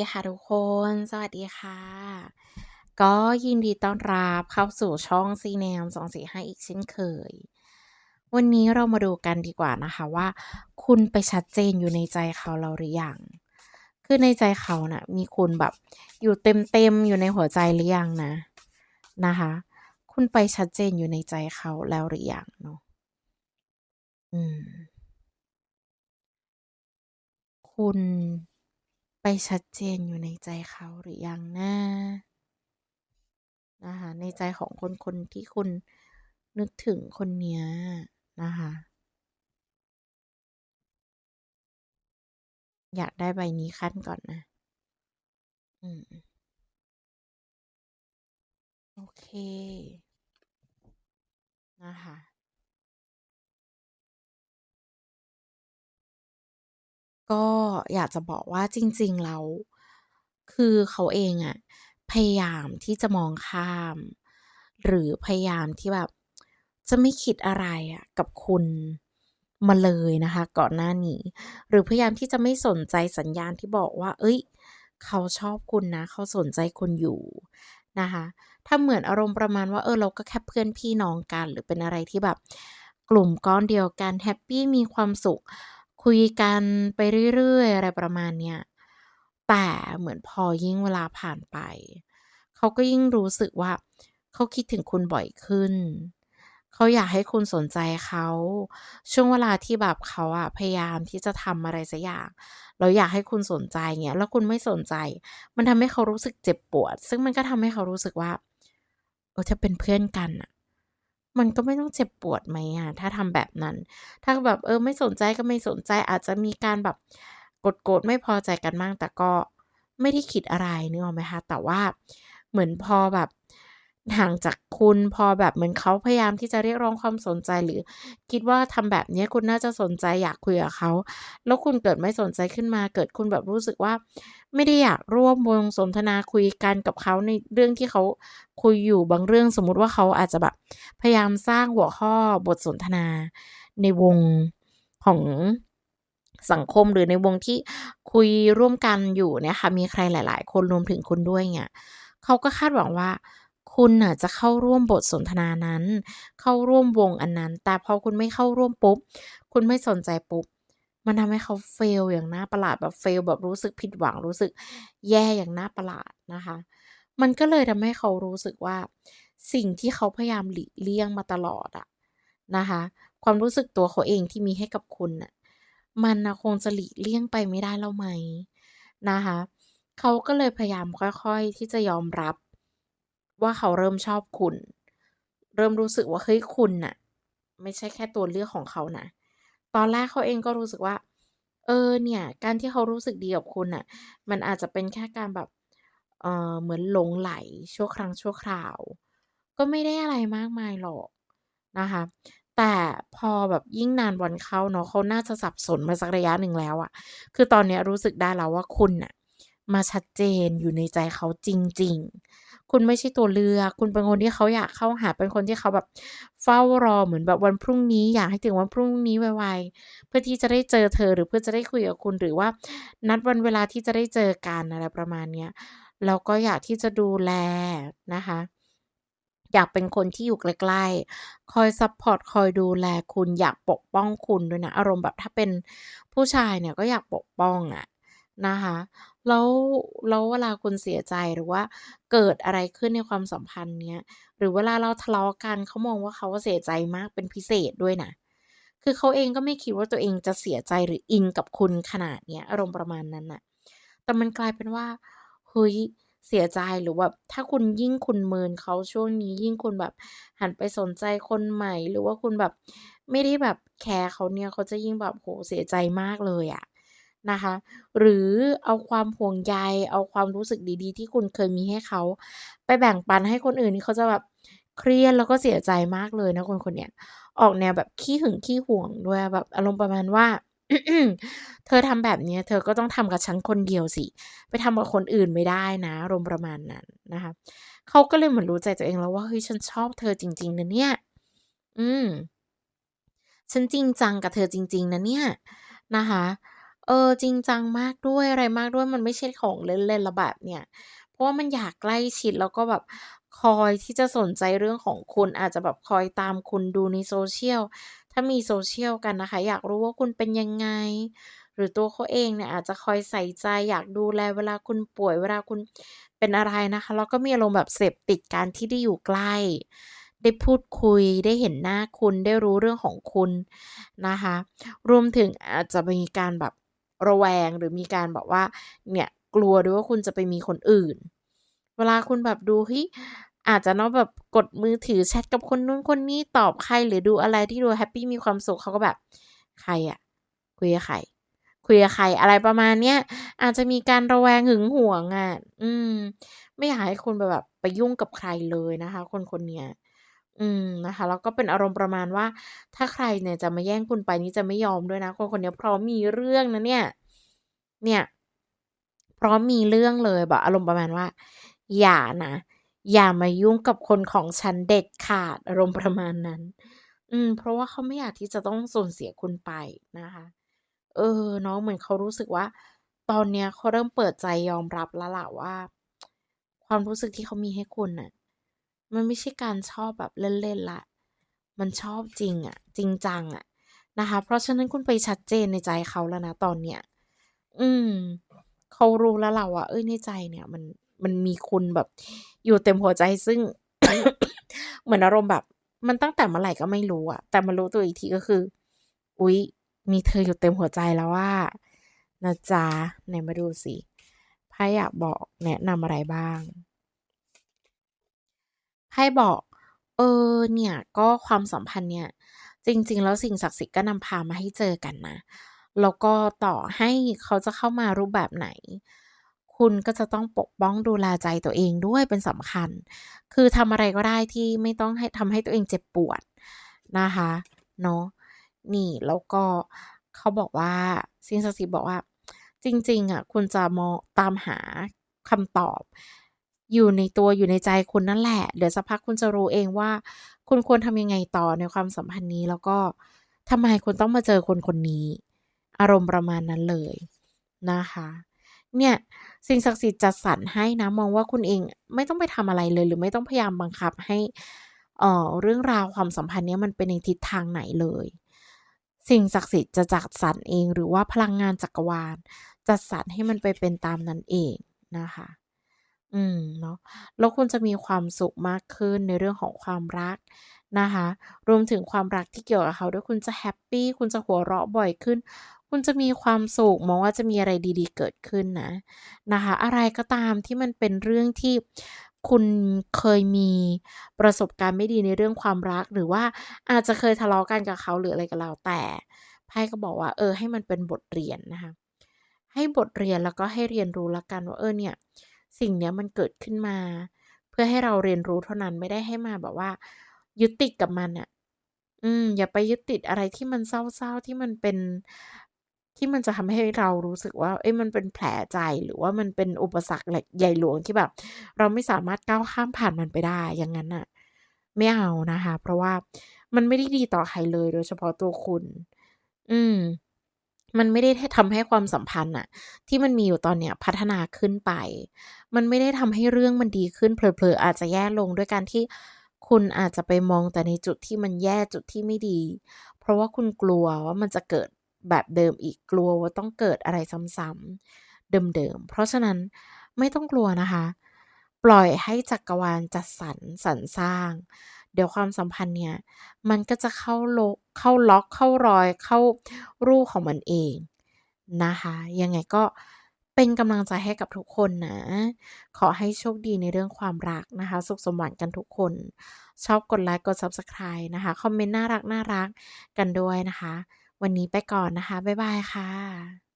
ดีค่ะทุกคน สวัสดีค่ะ ก็ยินดีต้อนรับเข้าสู่ช่องซีแนม245อีกเช่นเคย วันนี้เรามาดูกันดีกว่านะคะว่า คุณไปชัดเจนอยู่ในใจเขาแล้วหรือยัง คือในใจเขานะ่ะ มีคุณแบบอยู่เต็มๆอยู่ในหัวใจหรือยังนะ นะคะ คุณไปชัดเจนอยู่ในใจเขาแล้วหรือยังเนาะ อืม คุณ ไปชัดเจนอยู่ในใจเขาหรือยังนะนะคะในใจของคนคนที่คุณนึกถึงคนเนี้ยนะคะอยากได้ใบนี้ขั้นก่อนนะ อืม โอเค นะคะ ก็อยากจะบอกว่าจริง ๆ แล้ว คือเขาเองอะพยายามที่จะมองข้าม หรือพยายามที่แบบ จะไม่คิดอะไรอะกับคุณมาเลยนะคะ ก่อนหน้านี้ หรือพยายามที่จะไม่สนใจสัญญาณที่บอกว่า เอ้ย เขาชอบคุณนะ เขาสนใจคุณอยู่นะคะ ถ้าเหมือนอารมณ์ประมาณว่าเออเราก็แค่เพื่อนพี่น้องกัน หรือเป็นอะไรที่แบบ กลุ่มก้อนเดียวกันแฮปปี้มีความสุข คุยกันไปเรื่อยๆ อะไรประมาณเนี้ยแต่เหมือนพอยิ่งเวลาผ่านไป เขาก็ยิ่งรู้สึกว่า เขาคิดถึงคุณบ่อยขึ้น เขาอยากให้คุณสนใจเขา ช่วงเวลาที่แบบเขาอะพยายามที่จะทำอะไรสักอย่างแล้วอยากให้คุณสนใจเงี้ย แล้วคุณไม่สนใจ มันทำให้เขารู้สึกเจ็บปวด ซึ่งมันก็ทำให้เขารู้สึกว่าเออถ้าเป็นเพื่อนกันน่ะ มันก็ไม่ต้องเจ็บปวดไหมอะถ้าทำแบบนั้น ถ้าแบบเออไม่สนใจก็ไม่สนใจอาจจะมีการแบบโกรธไม่พอใจกันบ้างแต่ก็ไม่ได้คิดอะไรนึกออกไหมคะแต่ว่าเหมือนพอแบบ ห่างจากคุณพอแบบเหมือนเขาพยายามที่จะเรียกร้องความสนใจหรือ คิดว่าทำแบบนี้คุณน่าจะสนใจอยากคุยกับเขาแล้วคุณเกิดไม่สนใจขึ้นมา เกิดคุณแบบรู้สึกว่า ไม่ได้อยากร่วมวงสนทนาคุยกันกับเขาในเรื่องที่เขาคุยอยู่บางเรื่องสมมุติว่าเขาอาจจะแบบพยายามสร้างหัวข้อบทสนทนาในวงของสังคมหรือในวงที่คุยร่วมกันอยู่เนี่ยค่ะมีใครหลาย ๆ คนรวมถึงคุณด้วยเงี้ยเขาก็คาดหวังว่า คุณน่ะจะเข้าร่วมบทสนทนานั้น เข้าร่วมวงอันนั้น แต่พอคุณไม่เข้าร่วมปุ๊บ คุณไม่สนใจปุ๊บ มันทำให้เขา fail อย่างน่าประหลาดแบบ fail แบบรู้สึกผิดหวังรู้สึกแย่อย่างน่าประหลาดนะคะ มันก็เลยทำให้เขารู้สึกว่า สิ่งที่เขาพยายามหลีกเลี่ยงมาตลอดอะนะคะ ความรู้สึกตัวเขาเองที่มีให้กับคุณน่ะมันนะคงจะหลีกเลี่ยงไปไม่ได้แล้วไหมนะคะ เขาก็เลยพยายามค่อยๆที่จะยอมรับ ว่าเขาเริ่มชอบคุณ เริ่มรู้สึกว่าเฮ้ยคุณน่ะ ไม่ใช่แค่ตัวเลือกของเขานะ ตอนแรกเขาเองก็รู้สึกว่า เออเนี่ย การที่เขารู้สึกดีกับคุณน่ะ มันอาจจะเป็นแค่การแบบเอ่อเหมือนหลงไหลชั่วครั้งชั่วคราว ก็ไม่ได้อะไรมากมายหรอกนะคะ แต่พอแบบยิ่งนานวันเข้าเนาะเขาน่าจะสับสนมาสักระยะหนึ่งแล้วอะคือตอนเนี้ยรู้สึกได้แล้วว่าคุณน่ะ มาชัดเจนอยู่ในใจเขาจริง ๆ คุณไม่ใช่ตัวเลือก คุณเป็นคนที่เขาอยากเข้าหา เป็นคนที่เขาแบบเฝ้ารอเหมือนแบบวันพรุ่งนี้ อยากให้ถึงวันพรุ่งนี้ไวๆเพื่อที่จะได้เจอเธอหรือเพื่อจะได้คุยกับคุณหรือว่า นัดวันเวลาที่จะได้เจอกันอะไรประมาณเนี้ยแล้วก็อยากที่จะดูแลนะคะอยากเป็นคนที่อยู่ใกล้ๆ คอยซัปพอร์ต คอยดูแลคุณ อยากปกป้องคุณด้วยนะ อารมณ์แบบถ้าเป็นผู้ชายเนี่ยก็อยากปกป้องอะ นะคะ แล้วแล้วเวลาคุณเสียใจหรือว่าเกิดอะไรขึ้นในความสัมพันธ์เนี้ย หรือเวลาเราทะเลาะกันเขามองว่าเขาเสียใจมากเป็นพิเศษด้วยนะคือเขาเองก็ไม่คิดว่าตัวเองจะเสียใจหรืออินกับคุณขนาดเนี้ยอารมณ์ประมาณนั้นน่ะ แต่มันกลายเป็นว่าเฮ้ยเสียใจหรือแบบถ้าคุณยิ่งคุณเมินเขาช่วงนี้ยิ่งคุณแบบหันไปสนใจคนใหม่ หรือว่าคุณแบบไม่ได้แบบแคร์เขาเนี่ยเขาจะยิ่งแบบโอ้โฮเสียใจมากเลยอะ นะคะ หรือเอาความห่วงใย เอาความรู้สึกดีๆ ที่คุณเคยมีให้เขา ไปแบ่งปันให้คนอื่นนี่เขาจะแบบเครียดแล้วก็เสียใจมากเลยนะคนคนเนี้ยออกแนวแบบขี้หึงขี้ห่วงด้วยแบบอารมณ์ประมาณว่าเธอทำแบบเนี้ยเธอก็ต้องทำกับฉันคนเดียวสิ ไปทำกับคนอื่นไม่ได้นะอารมณ์ประมาณนั้นนะคะเขาก็เลยเหมือนรู้ใจตัวเองแล้วว่าเฮ้ยฉันชอบเธอจริง ๆนะเนี่ย อืม ฉันจริงจังกับเธอจริง ๆนะเนี่ยนะคะ เออ จริงจังมากด้วย อะไรมากด้วย มันไม่ใช่ของเล่น ๆ แล้วแบบเนี้ยเพราะว่ามันอยากใกล้ชิด แล้วก็แบบคอยที่จะสนใจเรื่องของคุณ อาจจะแบบคอยตามคุณดูใน social ถ้ามี social กันนะคะ อยากรู้ว่าคุณเป็นยังไง หรือตัวเขาเองเนี่ยอาจจะคอยใส่ใจ อยากดูแลเวลาคุณป่วย เวลาคุณเป็นอะไรนะคะ แล้วก็มีอารมณ์แบบเสพติดการที่ได้อยู่ใกล้ ได้พูดคุย ได้เห็นหน้าคุณ ได้รู้เรื่องของคุณนะคะ รวมถึงอาจจะมีการแบบ ระแวงหรือมีการแบบว่าเนี่ยกลัวด้วยว่าคุณจะไปมีคนอื่น เวลาคุณแบบดูเฮ้ยอาจจะเนาะแบบกดมือถือแชตกับคนนู้นคนนี้ตอบใครหรือดูอะไรที่ดูแฮปปี้มีความสุขเขาก็แบบ"ใครอะ?คุยกับใคร?คุยกับใคร?"อะไรประมาณเนี้ยอาจจะมีการระแวงหึงหวงอะอืม ไม่อยากให้คุณไปแบบไปยุ่งกับใครเลยนะคะ คนคนเนี้ย อืม นะคะ แล้วก็เป็นอารมณ์ประมาณว่า ถ้าใครเนี่ยจะมาแย่งคุณไปนี่จะไม่ยอมด้วยนะ คนคนเนี้ยพร้อมมีเรื่องนะเนี่ย เนี่ย พร้อมมีเรื่องเลย แบบอารมณ์ประมาณว่า"อย่านะ อย่ามายุ่งกับคนของฉันเด็ดขาด"อารมณ์ประมาณนั้น อืม เพราะว่าเขาไม่อยากที่จะต้องสูญเสียคุณไปนะคะ เออ เนาะ เหมือนเขารู้สึกว่า ตอนเนี้ยเขาเริ่มเปิดใจยอมรับแล้วล่ะว่า ความรู้สึกที่เขามีให้คุณน่ะ มันไม่ใช่การชอบแบบเล่นๆล้วมันชอบจริงอะจริงจังอะนะคะ เพราะฉะนั้นคุณไปชัดเจนในใจเขาแล้วนะตอนเนี้ย อืม เขารู้แล้วล่ะว่าเฮ้ยในใจเนี่ย มันมันมีคุณแบบ อยู่เต็มหัวใจซึ่ง เหมือนอารมณ์แบบ มันตั้งแต่เมื่อไหร่ก็ไม่รู้อะแต่มารู้ตัวอีกทีก็คือ อุ๊ย มีเธออยู่เต็มหัวใจแล้วอะนะจ๊ะไหนมาดูสิไพ่อยากบอกแนะนำอะไรบ้าง? ไพ่บอก เออ เนี่ย ก็ความสัมพันธ์เนี่ย จริง ๆ แล้วสิ่งศักดิ์สิทธิ์ก็นำพามาให้เจอกันนะ แล้วก็ต่อให้เขาจะเข้ามารูปแบบไหน คุณก็จะต้องปกป้องดูแลใจตัวเองด้วยเป็นสำคัญ คือทำอะไรก็ได้ที่ไม่ต้องให้ทำให้ตัวเองเจ็บปวดนะคะ เนาะนี่แล้วก็เขาบอกว่าสิ่งศักดิ์สิทธิ์บอกว่า จริง ๆอะคุณจะมองตามหาคำตอบ อยู่ในตัวอยู่ในใจคุณนั่นแหละ เดี๋ยวสักพักคุณจะรู้เองว่า คุณควรทำยังไงต่อในความสัมพันธ์นี้ แล้วก็ทำไมคุณต้องมาเจอคนคนนี้ อารมณ์ประมาณนั้นเลยนะคะ เนี่ยสิ่งศักดิ์สิทธิ์จัดสรรให้นะมองว่าคุณเองไม่ต้องไปทำอะไรเลย หรือไม่ต้องพยายามบังคับให้เอ่อเรื่องราวความสัมพันธ์นี้มันไปในทิศทางไหนเลย สิ่งศักดิ์สิทธิ์จะจัดสรรเอง หรือว่าพลังงานจักรวาลจัดสรรให้มันไปเป็นตามนั้นเองนะคะ อืม เนาะ แล้วคุณจะมีความสุขมากขึ้นในเรื่องของความรักนะคะ รวมถึงความรักที่เกี่ยวกับเขาด้วย คุณจะแฮปปี คุณจะหัวเราะบ่อยขึ้น คุณจะมีความสุข มองว่าจะมีอะไรดี ๆ เกิดขึ้นนะ นะคะ อะไรก็ตามที่มันเป็นเรื่องที่คุณเคยมีประสบการณ์ไม่ดีในเรื่องความรัก หรือว่าอาจจะเคยทะเลาะกันกับเขา หรืออะไรก็แล้วแต่ ไพ่ก็บอกว่า เออ ให้มันเป็นบทเรียนนะคะ ให้บทเรียน แล้วก็ให้เรียนรู้แล้วกันว่า เออ เนี่ย สิ่งเนี้ยมันเกิดขึ้นมา เพื่อให้เราเรียนรู้เท่านั้นไม่ได้ให้มาแบบว่า ยึดติดกับมันน่ะอืม อย่าไปยึดติดอะไรที่มันเศร้าๆที่มันเป็นที่มันจะทำให้เรารู้สึกว่า เอ๊ะมันเป็นแผลใจหรือว่ามันเป็นอุปสรรคใหญ่หลวงที่แบบ เราไม่สามารถก้าวข้ามผ่านมันไปได้อย่างงั้นน่ะไม่เอานะคะ เพราะว่ามันไม่ได้ดีต่อใครเลยโดยเฉพาะตัวคุณ อืม มันไม่ได้ให้ทำให้ความสัมพันธ์น่ะที่มันมีอยู่ตอนเนี้ยพัฒนาขึ้นไป มันไม่ได้ทำให้เรื่องมันดีขึ้น เผลอๆอาจจะแย่ลงด้วยการที่คุณอาจจะไปมองแต่ในจุดที่มันแย่จุดที่ไม่ดี เพราะว่าคุณกลัวว่ามันจะเกิดแบบเดิมอีกกลัวว่าต้องเกิดอะไรซ้ำๆเดิมๆ เพราะฉะนั้นไม่ต้องกลัวนะคะ ปล่อยให้จักรวาลจัดสรรสรรสร้าง เดี๋ยวความสัมพันธ์เนี่ย มันก็จะเข้าโลเข้าล็อกเข้ารอยเข้ารูของมันเองนะคะ ยังไงก็เป็นกำลังใจให้กับทุกคนนะ ขอให้โชคดีในเรื่องความรักนะคะ สุขสมหวังกันทุกคน ชอบกดไลก์กด Subscribe นะคะ คอมเมนต์น่ารักๆกันด้วยนะคะ วันนี้ไปก่อนนะคะ บ๊ายบายค่ะ